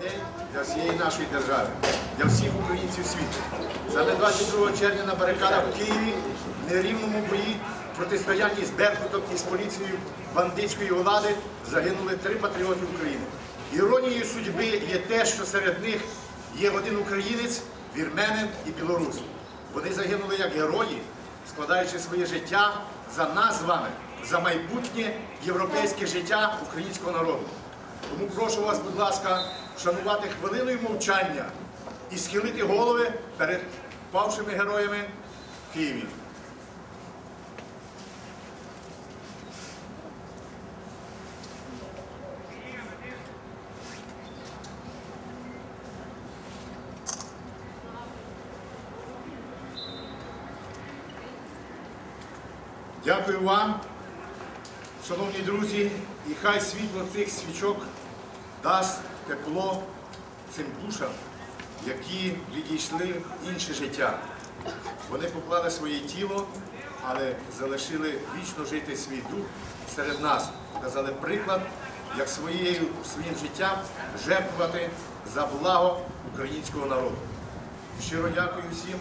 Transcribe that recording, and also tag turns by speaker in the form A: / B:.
A: день для всієї нашої держави, для всіх українців світу. Саме 22 червня на барикадах в Києві в нерівному бої протистоянні з Беркутом і з поліцією бандитської влади загинули три патріоти України. Іронією судьби є те, що серед них є один українець, вірменин і білорус. Вони загинули як герої, складаючи своє життя за нас з вами, за майбутнє європейське життя українського народу. Тому прошу вас, будь ласка, шанувати хвилиною мовчання і схилити голови перед павшими героями в Києві. Дякую вам, шановні друзі, і хай світло цих свічок дасть тепло цим душам, які відійшли в інше життя. Вони поклали своє тіло, але залишили вічно жити свій дух серед нас, показали приклад, як своєю своїм життям жертвувати за благо українського народу. Щиро дякую всім.